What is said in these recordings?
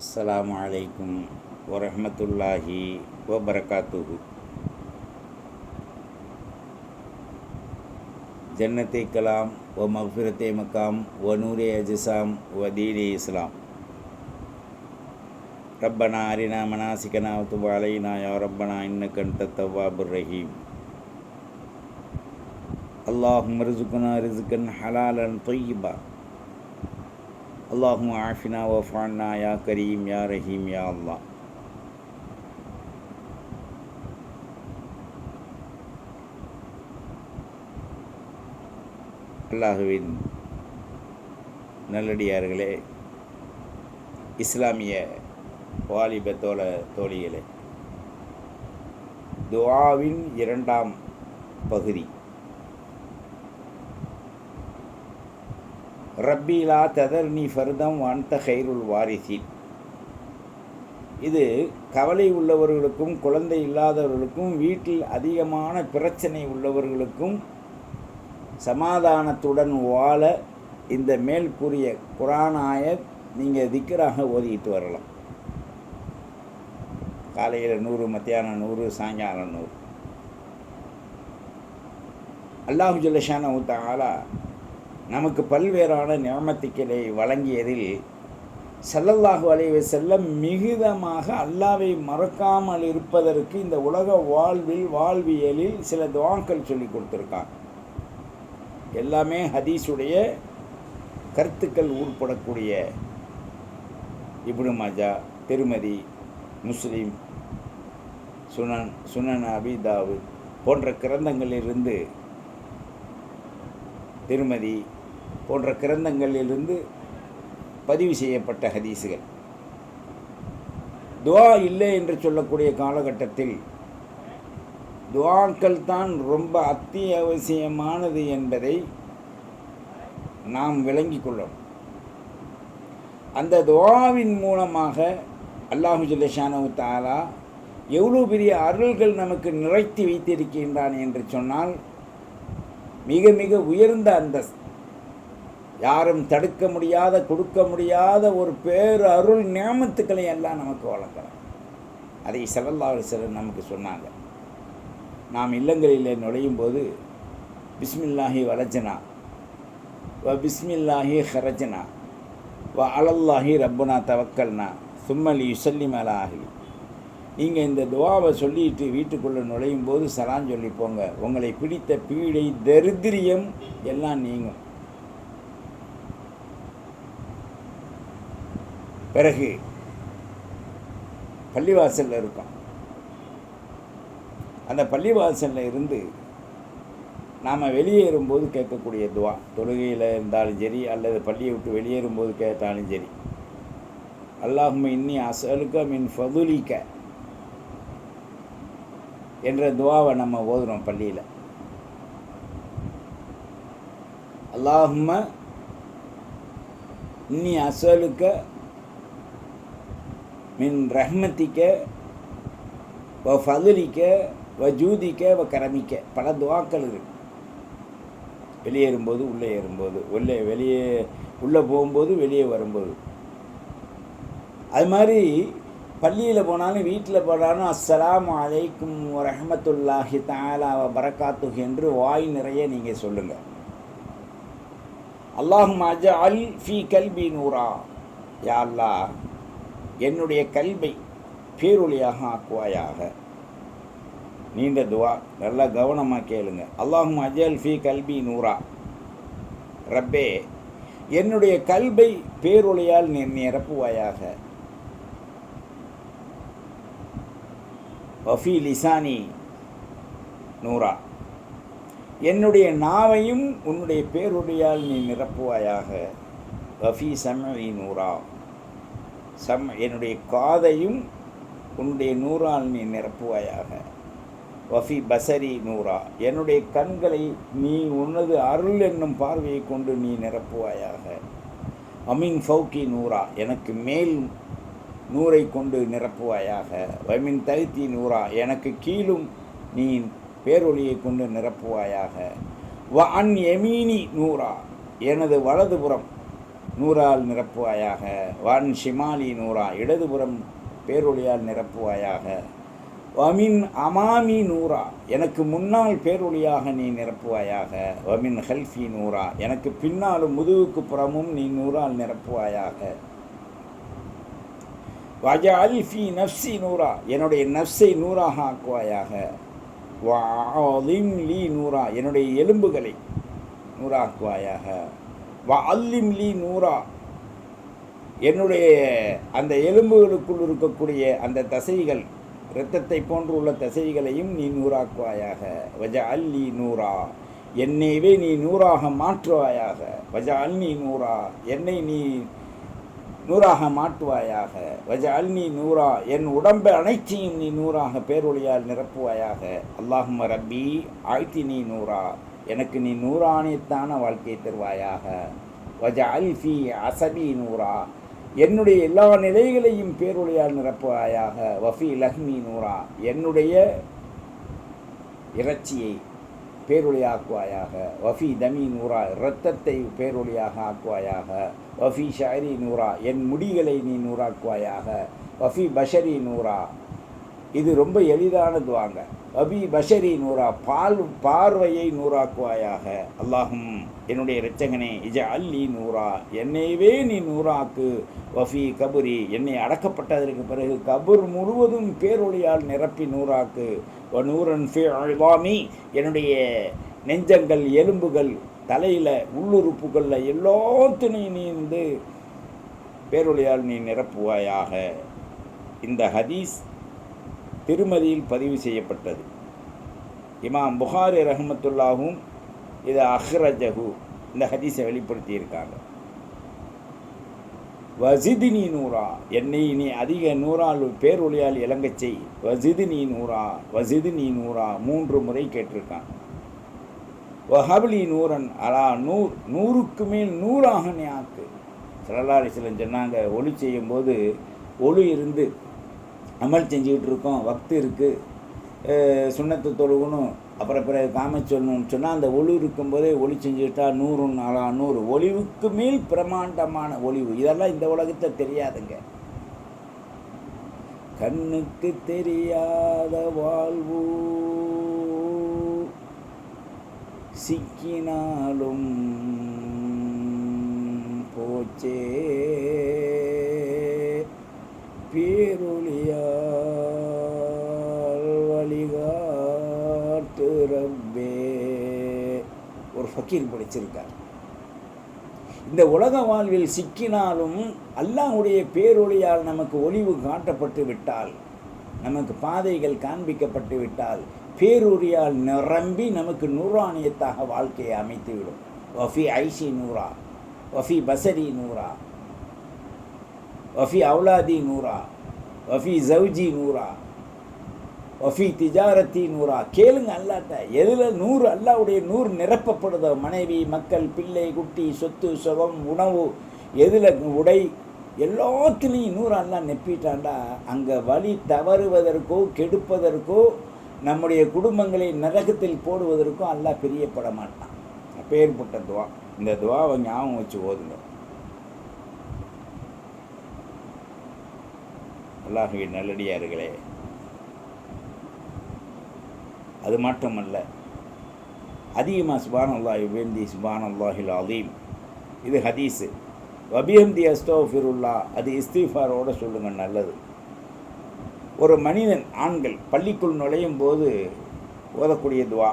அஸ்லாம் வலைக்கும் வரமத்துல்லாஹி வபரகாத்துஹு. ஜன்னத்தை கலாம் ஓ மஃபிரத்தை மக்காம் ஓ நூரே அஜிசாம் ஓ தீனே இஸ்லாம். ரப்பனா அரினா மனாசிகனா துபா அலைனா யா ரப்பனா இன்னக்கன் தத்தவாபுர் ரஹீம். அல்லாஹ் மருசுக்குனா ரிசுக்கன் ஹலாலன் தொய்யிபா. அல்லாஹும் ஆஃபினா ஓ வஃபான்னா யா கரீம் யா ரஹீம் யா அல்லா அல்லாஹுவின் நல்லடியார்களே இஸ்லாமிய வாலிப தோழ தோழிகளே துவாவின் இரண்டாம் பகுதி. ரப்பீலா ததர்னி ஃபர்தம் வான்த ஹைருல் வாரிசின் இது கவலை உள்ளவர்களுக்கும் குழந்தை இல்லாதவர்களுக்கும் வீட்டில் அதிகமான பிரச்சனை உள்ளவர்களுக்கும் சமாதானத்துடன் வாழ இந்த மேல் கூறிய குரானாய நீங்கள் திக்கராக ஓதிக்கிட்டு வரலாம். காலையில் நூறு மத்தியானம் நூறு சாயங்காலம் நூறு. அல்லாஹு ஜல்லஷான தாலா நமக்கு பல்வேறான நியமத்துக்களை வழங்கியதில் சல்லல்லாஹு அலைவ செல்ல மிகுதமாக அல்லாவை மறக்காமல் இருப்பதற்கு இந்த உலக வாழ்வில் வாழ்வியலில் சில துவாக்கள் சொல்லி கொடுத்துருக்கான் எல்லாமே ஹதீஸுடைய கருத்துக்கள் உட்படக்கூடிய இப்னு மஜா திருமதி முஸ்லீம் சுனன் சுனன் அபிதாவு போன்ற கிரந்தங்களிலிருந்து திருமதி போன்ற கிரந்தங்களிலிருந்து பதிவு செய்யப்பட்ட ஹதீஸுகள் துவா இல்லை என்று சொல்லக்கூடிய காலகட்டத்தில் துவாக்கள் தான் ரொம்ப அத்தியாவசியமானது என்பதை நாம் விளங்கிக் கொள்ளணும். அந்த துவாவின் மூலமாக அல்லாஹு ஜல்லேஷானு தாலா எவ்வளோ பெரிய அருள்கள் நமக்கு நிறைத்து வைத்திருக்கின்றான் என்று சொன்னால் மிக மிக உயர்ந்த அந்த யாரும் தடுக்க முடியாத கொடுக்க முடியாத ஒரு பேர் அருள் நியமத்துக்களை எல்லாம் நமக்கு வழங்கலாம் அதை செல்லல்லாறு சிலர் நமக்கு சொன்னாங்க. நாம் இல்லங்களில் நுழையும் போது பிஸ்மில்லாஹி வலஜனா வ பிஸ்மில்லாஹி ஹரஜனா வ அலல்லாஹி ரப்புனா தவக்கல்னா சும்மலி யுசல்லிம் அலாஹி நீங்கள் இந்த துவாவை சொல்லிட்டு வீட்டுக்குள்ளே நுழையும் போது சலான் சொல்லி போங்க. உங்களை பிடித்த பீடை தரித்திரியம் எல்லாம் நீங்கும். பிறகு பள்ளிவாசலில் இருக்கும் அந்த பள்ளிவாசலில் இருந்து நாம் வெளியேறும்போது கேட்கக்கூடிய துவா தொழுகையில் இருந்தாலும் சரி அல்லது பள்ளியை விட்டு வெளியேறும்போது கேட்டாலும் சரி அல்லாஹும் இன்னி அசலுக்க மின் ஃபதுலிக்க என்ற துவாவை நம்ம ஓதுறோம் பள்ளியில். அல்லாஹும் இன்னி அசலுக்க மின் ரஹ்மத்திக்க வ ஃபதுலிக்க வ ஜூதிக்க வ கரமிக்க. பல துவாக்கள் இருக்கு. வெளியேறும்போது உள்ளே ஏறும்போது உள்ளே வெளியே உள்ளே போகும்போது வெளியே வரும்போது. அது மாதிரி பள்ளியில் போனாலும் வீட்டில் போனாலும் அஸ்ஸலாம் அலைக்கும் ரஹமத்துல்லாஹி தாலாவ பரக்காத்து என்று வாய் நிறைய நீங்கள் சொல்லுங்கள் அல்லாஹும் அஜ அல் ஃபி கல்பி நூரா யா அல்லா என்னுடைய கல்வை பேரொழியாக ஆக்குவாயாக. நீண்ட துவா நல்லா கவனமாக கேளுங்க. அல்லாஹும் அஜல் ஃபி கல்வி நூரா ரப்பே என்னுடைய கல்வை பேரொழியால் நீ நிரப்புவாயாக. வஃபி லிசானி நூரா என்னுடைய நாவையும் உன்னுடைய பேருடையால் நீ நிரப்புவாயாக. வஃபி சமவி நூரா சம் என்னுடைய காதையும் உன்னுடைய நூறால் நீ நிரப்புவாயாக. வஃபி பசரி நூரா என்னுடைய கண்களை நீ உனது அருள் என்னும் பார்வையை கொண்டு நீ நிரப்புவாயாக. அமீன் ஃபவுக்கி நூரா எனக்கு மேல் நூரை கொண்டு நிரப்புவாயாக. வமின் தகுத்தி நூறா. எனக்கு கீழும் நீ பேரொழியை கொண்டு நிரப்புவாயாக. வ அன் எமீனி நூறா. எனது வலதுபுறம் நூறால் நிரப்புவாயாக. வான் ஷிமாலி நூறா. இடதுபுறம் பேரொழியால் நிரப்புவாயாக. வமின் அமாமி நூறா. எனக்கு முன்னால் பேரொழியாக நீ நிரப்புவாயாக. வமின் ஹல்ஃபி நூறா. எனக்கு பின்னாலும் முதுகுக்கு புறமும் நீ நூறால் நிரப்புவாயாக. வஜால் அல்ஃபி நஃப்சி நூறா. என்னுடைய நஃப்ஸை நூறாக ஆக்குவாயாக. வாலிம் லீ நூறா. என்னுடைய எலும்புகளை நூறாக்குவாயாக. வ அல்லிம் லீ என்னுடைய அந்த எலும்புகளுக்குள் இருக்கக்கூடிய அந்த தசைகள் இரத்தத்தை போன்று உள்ள தசைகளையும் நீ நூறாக்குவாயாக. வஜ அல்லி நூறா. என்னைவே நீ நூறாக மாற்றுவாயாக. வஜ அல்லி நூறா. என்னை நீ நூறாக மாற்றுவாயாக. வஜ அல்னி நூறா. என் உடம்பை அனைத்தையும் நீ நூறாக பேரொழியால் நிரப்புவாயாக. அல்லாஹும ரப்பி ஆழ்த்தி நீ நூறா. எனக்கு நீ நூறாணியத்தான வாழ்க்கையை தருவாயாக. வஜ அல்ஃபி அசபி நூறா. என்னுடைய எல்லா நிலைகளையும் பேரொழியால் நிரப்புவாயாக. வஃபி லஹ்மி நூறா. என்னுடைய இறைச்சியை பேரொழியாக்குவாயாக வஃபி தமி நூறா. இரத்தத்தை பேரொழியாக ஆக்குவாயாக. வஃபி ஷாரி நூறா. என் முடிகளை நீ நூறாக்குவாயாக. வஃபி பஷரி நூறா. இது ரொம்ப எளிதானது வாங்க. அபி பஷரி நூறா பால் பார்வையை நூறாக்குவாயாக. அல்லாஹும் என்னுடைய இரட்சகனே இஜ அல்லி நூறா என்னையவே நீ நூறாக்கு. வஃபி கபுரி என்னை அடக்கப்பட்டதற்கு பிறகு கபூர் முழுவதும் பேரொழியால் நிரப்பி நூறாக்கு. வ நூரன் ஃபி அழ்வாமி என்னுடைய நெஞ்சங்கள் எலும்புகள் தலையில் உள்ளுறுப்புகளில் எல்லாத்தினையும் நீ வந்து பேரொழியால் நீ நிரப்புவாயாக. இந்த ஹதீஸ் திருமதியில் பதிவு செய்யப்பட்டது. இமாம் புகாரி ரஹமத்துல்லாவும் இது அஹ்ரஜகு இந்த ஹதீஸை வெளிப்படுத்தியிருக்காங்க. வசிதினி நூறா என்னை நீ அதிக நூறால் பேரொழியால் இலங்கச் செய். வசிதினி நூறா வசிதினி நூறா மூன்று முறை கேட்டிருக்கான் வஹபலி நூரன் அலா நூர் நூறுக்கு மேல் நூறாக நீ ஆக்கு சரலாரிசிலன் சொன்னாங்க ஒளி செய்யும்போது ஒளி இருந்து அமல் செஞ்சுக்கிட்டு இருக்கோம் வக்து இருக்குது சுண்ணத்து தொழுகணும் அப்புறம் பிறகு காம சொல்லணும்னு சொன்னால் அந்த ஒளி இருக்கும்போதே ஒளி செஞ்சுக்கிட்டா நூறு நாளா நூறு. ஒளிவுக்கு மேல் பிரமாண்டமான ஒளிவு. இதெல்லாம் இந்த உலகத்தை தெரியாதுங்க. கண்ணுக்கு தெரியாத வாழ்வு சிக்கினாலும் போச்சே. பேரொழியால் ஃபக்கீர் படிச்சிருக்கார். இந்த உலக வாழ்வில் சிக்கினாலும் அல்லாஹுடைய பேரொழியால் நமக்கு ஒளிவு காட்டப்பட்டு விட்டால் நமக்கு பாதைகள் காண்பிக்கப்பட்டு விட்டால் பேரொழியால் நிரம்பி நமக்கு நூறானியத்தாக வாழ்க்கையை அமைத்துவிடும். வஃபி ஐஷி நூறா வஃபி பசரி நூறா வஃபி அவுலாதி நூறா வஃபி ஜவுஜி நூறா வஃபி திஜாரத்தி நூறா. கேளுங்க அல்லாட்ட. எதில் நூறு? அல்லாவுடைய நூறு நிரப்பப்படுதோ. மனைவி மக்கள் பிள்ளை குட்டி சொத்து சுகம் உணவு. எதில்? உடை. எல்லாத்துலேயும் நூறு அல்லா நெப்பிட்டாண்டா. அங்கே வழி தவறுவதற்கோ கெடுப்பதற்கோ நம்முடைய குடும்பங்களை நரகத்தில் போடுவதற்கோ அல்லாஹ் பிரியப்பட மாட்டான் பேர்பட்ட துவா. இந்த துவாவை ஞாபகம் வச்சு ஓதுங்க. அல்லாஹுவின் நல்லடியார்களே. அது மட்டுமல்ல அதிகமாக சுபான் அல்லாஹி வேந்தி சுபான் அல்லாஹில் அதீம் இது ஹதீஸு. வபிஹம்தி அஸ்தோஃபிருல்லா அது இஸ்திஃபாரோட சொல்லுங்கள் நல்லது. ஒரு மனிதன் ஆண்கள் பள்ளிக்குள் நுழையும் போது ஓதக்கூடிய துவா.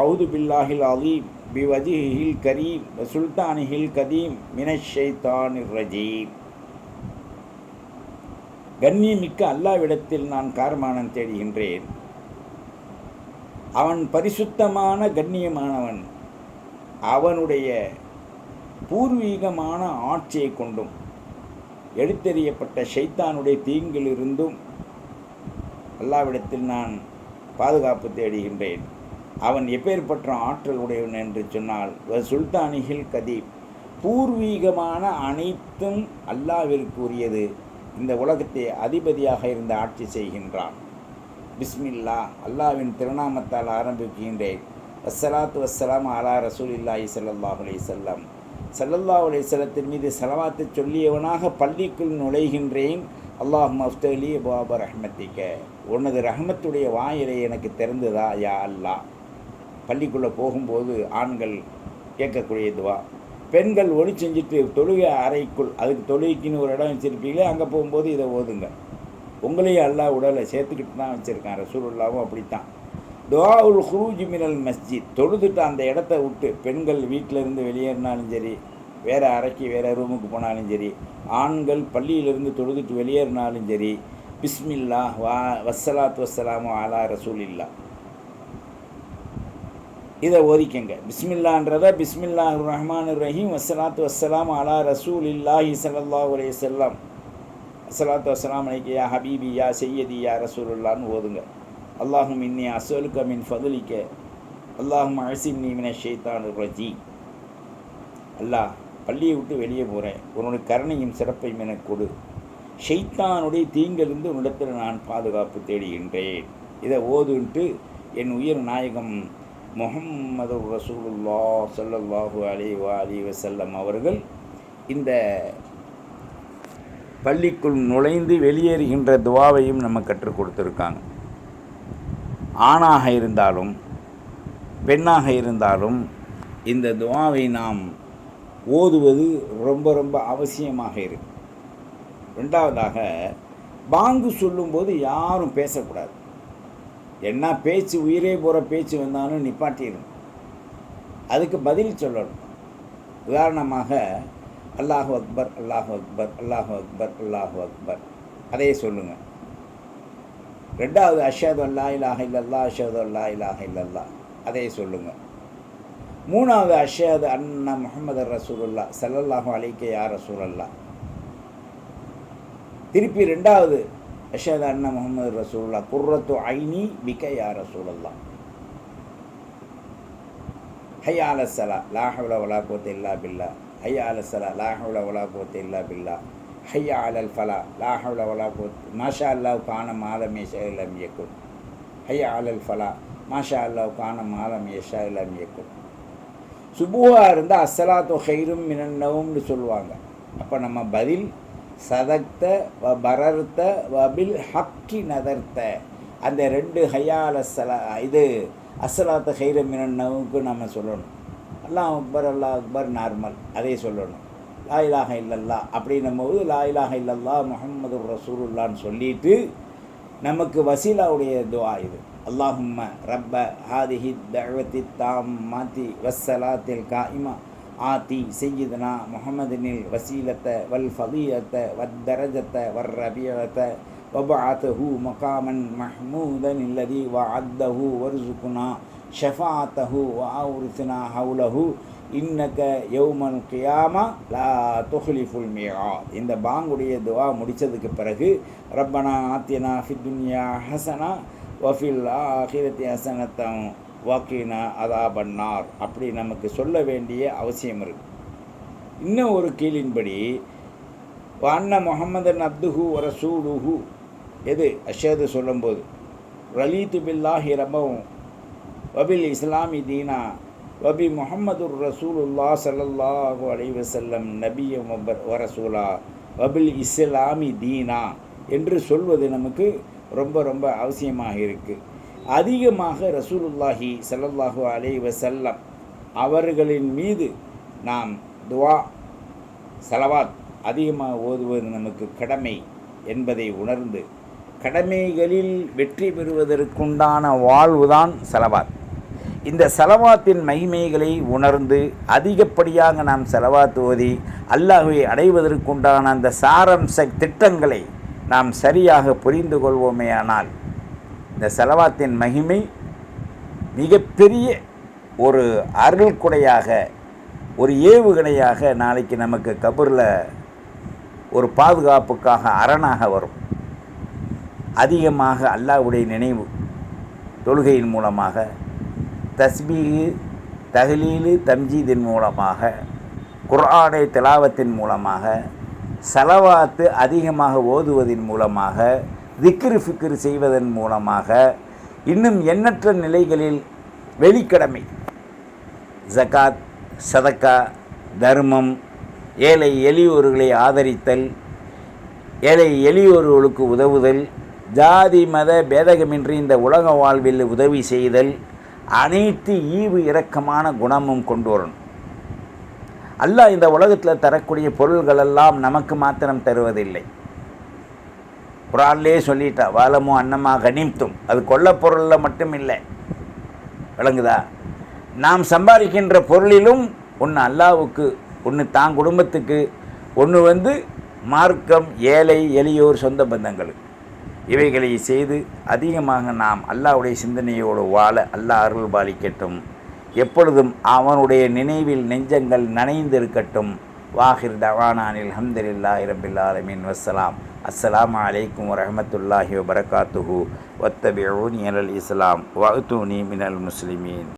அவுது பில்லாஹில் அலீம் பி வஜிஹில் கரீம் சுல்தானிஹில் கதீம் மினஷைத்தான் ரஜீம். கண்ணியமிக்க அல்லாவிடத்தில் நான் காரமானம் தேடுகின்றேன். அவன் பரிசுத்தமான கண்ணியமானவன். அவனுடைய பூர்வீகமான ஆட்சியை கொண்டும் எடுத்தெறியப்பட்ட ஷைத்தானுடைய தீங்கிலிருந்தும் அல்லாவிடத்தில் நான் பாதுகாப்பு தேடுகின்றேன். அவன் எப்பேற்பட்ட ஆற்றல் உடையவன் என்று சொன்னால் சுல்தானிகில் கதீப் பூர்வீகமான அனைத்தும் அல்லாவிற்கு உரியது இந்த உலகத்தை அதிபதியாக இருந்து ஆட்சி செய்கின்றான். பிஸ்மில்லா அல்லாவின் திருநாமத்தால் ஆரம்பிக்கின்றேன். அஸ்ஸலாத்து வஸ்ஸலாம் அலா ரசூல் ரசூலில்லாஹி ஸல்லல்லாஹு அலைஹி செல்லம் சல்லல்லா செல்லத்தின் மீது செலவாத்து சொல்லியவனாக பள்ளிக்குள் நுழைகின்றேன். அல்லாஹ் மஃப்தலி பாபா ரஹ்மத்திக்க. உனது ரஹமத்துடைய வாயிலை எனக்கு திறந்ததா யா அல்லாஹ். பள்ளிக்குள்ளே போகும்போது ஆண்கள் கேட்கக்கூடிய துவா. பெண்கள் ஒளி செஞ்சுட்டு தொழுகை அறைக்குள் அதுக்கு தொழுகைக்குன்னு ஒரு இடம் வச்சுருப்பீங்களே அங்கே போகும்போது இதை ஓதுங்க. உங்களையும் அல்லாஹ் உடலை சேர்த்துக்கிட்டு தான் வச்சுருக்கான் ரசூலுல்லாவும் அப்படித்தான். துவாவுல் ஹுரூஜ் மினல் மஸ்ஜித் தொழுதுட்டு அந்த இடத்த விட்டு பெண்கள் வீட்டில் இருந்து வெளியேறினாலும் சரி வேறு அறைக்கு வேறு ரூமுக்கு போனாலும் சரி ஆண்கள் பள்ளியிலிருந்து தொழுதுட்டு வெளியேறினாலும் சரி பிஸ்மில்லா வா வஸ்ஸலாத்து வஸ்ஸலாமு அலா ரசூலில்லா இதை ஓதிக்கங்க. பிஸ்மில்லான்றத பிஸ்மில்லா ரஹ்மான் ரஹீம் வசலாத் வஸ்ஸலாம் அலா ரசூல் இல்லாஹி சல்லல்லாஹு அலைஹி செல்லாம் அஸ்ஸலாத்து வஸ்ஸலாம் அலைக்கியா ஹபீபியா செய்யதியா ரசூலுல்லான்னு ஓதுங்க. அல்லாஹும் இன்னி அசோலுக்க மின் ஃபதுலிக்க அல்லாஹும் அசிம்னி மின ஷைத்தான் ரஜி. அல்லாஹ் பள்ளியை விட்டு வெளியே போகிறேன் உன்னுடைய கருணையும் சிறப்பையும் எனக் கொடு. ஷெய்தானுடைய தீங்கிலிருந்து உன்னிடத்தில் நான் பாதுகாப்பு தேடுகின்றேன். இதை ஓதுன்ட்டு என் உயிர் நாயகம் முகம்மது ரசூலுல்லா சொல்லல்லாஹு அலி அலி வசல்லம் அவர்கள் இந்த பள்ளிக்குள் நுழைந்து வெளியேறுகின்ற துவாவையும் நம்ம கற்றுக் கொடுத்துருக்காங்க. ஆணாக இருந்தாலும் பெண்ணாக இருந்தாலும் இந்த துவாவை நாம் ஓதுவது ரொம்ப ரொம்ப அவசியமாக இருக்கு. ரெண்டாவதாக பாங்கு சொல்லும்போது யாரும் பேசக்கூடாது. என்ன பேச்சு உயிரே போகிற பேச்சு வந்தாலும் நிப்பாட்டிடணும். அதுக்கு பதில் சொல்லணும். உதாரணமாக அல்லாஹு அக்பர் அல்லாஹு அக்பர் அல்லாஹு அக்பர் அல்லாஹு அக்பர். அதையே சொல்லுங்கள் ரெண்டாவது அஷது அல்லா இலாஹ இல்லல்லா அஷது அல்லா இலாஹ இல்லல்லா அதையே சொல்லுங்கள் மூணாவது அஷது அண்ணா முகமது ரசூலுல்லா சல்லல்லாஹு அலைக்க யா ரசூலல்லா திருப்பி ரெண்டாவது அஷது அண்ணா முகமது ரசூல்லா குர்ரத்து ஐனி பிக யா ரசூலல்லா ஹையா அல சலா லா வலா இல்லா பில்லா. ஹையா அல சலா லா ஹவ்ல வலா இல்லா பில்லா. ஹையா அலல் ஃபலா லா ஹவ்ல வலா மாஷா அல்லாஹ் கான மாலம் ஏஷா இல்லாம் இயக்கும். ஹையா அலல் ஃபலா மாஷா அல்லாஹ் கான மாலம் ஏஷா இல்லாம் இயக்கும். சுபுவாக இருந்தால் அஸ்ஸலாத்து ஹைரும் மினன்னவும்னு சொல்லுவாங்க. அப்போ நம்ம பதில் சதக்த வ பரர்த்த வபில் ஹக்கி நதர்த்த. அந்த ரெண்டு ஹையால் அஸ்ஸலா இது அஸ்ஸலாத்து ஹைரமினவுக்கு மினன்னவுக்கு நம்ம சொல்லணும். அல்லாஹ் அக்பர் அல்லாஹ் அக்பர் நார்மல். அதே சொல்லணும். லாயிலாக இல்லல்லா. அப்படின்னும் போது லாயிலாக இல்லல்லா முஹம்மது ரசூலுல்லான்னு சொல்லிட்டு நமக்கு வசீலாவுடைய துவா இது. அல்லாஹும்ம ரப்ப ஹாதிஹி தாம் மாத்தி வஸ்ஸலாத்தில் காயிமா. ஆத்தி செய்யுதுனா முஹம்மதினில் வசீலத்தை வல் ஃபதீலத்த வத்தரஜத்தை வர் ரபியத்த வபஅத்தஹு மகாமன் மஹ்மூதன் இல்லதி வஅத்தஹு வர்சுகுனா ஷஃபாத்தஹு வாவுருசினா ஹவுலஹு. இன்னக்க யௌமன் கியாமா லா துஹ்லிஃபுல் மியா இந்த பாங்குடைய துவா முடித்ததுக்கு பிறகு ரப்பனா ஆத்தியனா ஃபித்துன்யா ஹசனா வஃபில் ஆஹிரத்தி ஹசனத்தம் வாக்கினா அதா பண்ணார் அப்படி நமக்கு சொல்ல வேண்டிய அவசியம் இருக்கு. இன்னும் ஒரு கீழின்படி அண்ண முகமதன் அப்துஹு ரசூலுஹு. எது? அஷேது சொல்லும்போது ரலீத்து பில்லாஹி ரபவும் வபில் இஸ்லாமி தீனா வபி முகமது ரசூலுல்லா சல்லல்லாஹு அலைவசல்லம் வஸல்லம் நபிய வரசூலா வபில் இஸ்லாமி தீனா என்று சொல்வது நமக்கு ரொம்ப ரொம்ப அவசியமாக இருக்குது அதிகமாக ரசூலுல்லாஹி ஸல்லல்லாஹு அலைஹி வஸல்லம் அவர்களின் மீது நாம் துவா சலவாத் அதிகமாக ஓதுவது நமக்கு கடமை என்பதை உணர்ந்து கடமைகளில் வெற்றி பெறுவதற்குண்டான வாழ்வுதான் செலவாத். இந்த செலவாத்தின் மகிமைகளை உணர்ந்து அதிகப்படியாக நாம் செலவாத்துவதி அல்லாஹுவை அடைவதற்குண்டான அந்த சாரம்ச திட்டங்களை நாம் சரியாக புரிந்து கொள்வோமேயானால் இந்த செலவாத்தின் மகிமை மிகப்பெரிய ஒரு அருள்குடையாக ஒரு ஏவுகணையாக நாளைக்கு நமக்கு கபூரில் ஒரு பாதுகாப்புக்காக அரணாக வரும். அதிகமாக அல்லாஹ்வுடைய நினைவு தொழுகையின் மூலமாக தஸ்பீகு தஹ்லீலு தம்ஜீதின் மூலமாக குர்ஆனை திலாவத்தின் மூலமாக செலவாத்து அதிகமாக ஓதுவதன் மூலமாக திக்ரு ஃபிக்ரு செய்வதன் மூலமாக இன்னும் எண்ணற்ற நிலைகளில் வெளிக்கடமை. ஜகாத் சதக்கா தர்மம் ஏழை எளியோர்களை ஆதரித்தல் ஏழை எளியோர்களுக்கு உதவுதல் ஜாதி மத பேதகமின்றி இந்த உலக வாழ்வில் உதவி செய்தல் அனைத்து ஈவு இரக்கமான குணமும் கொண்டு வரணும். அல்லாஹ் இந்த உலகத்தில் தரக்கூடிய பொருள்களெல்லாம் நமக்கு மாத்திரம் தருவதில்லை. குரான்லேயே சொல்லிட்டா வாலமும் அன்னமா கனிம்தும். அது கொள்ள பொருளில் மட்டும் இல்லை. விளங்குதா? நாம் சம்பாதிக்கின்ற பொருளிலும் ஒன்று அல்லாவுக்கு ஒன்று தான் குடும்பத்துக்கு ஒன்று வந்து மார்க்கம் ஏழை எளியோர் சொந்த பந்தங்களுக்கு. இவைகளை செய்து அதிகமாக நாம் அல்லாவுடைய சிந்தனையோடு வாழ அல்லாஹ் அருள் பாலிக்கட்டும் எப்பொழுதும் அவனுடைய நினைவில் நெஞ்சங்கள் நனைந்திருக்கட்டும். வாஹிர் தவானானில் ஹம்துலில்லாஹி இரபில்லாலமின் வசலாம் வஸ்ஸலாம். அலைக்கும் வரமத்துல்லாஹி வபரகாத்துஹு. வத்தபிஊனி அலல் இஸ்லாம். வஹ்தூனி மினல் முஸ்லிமீன்.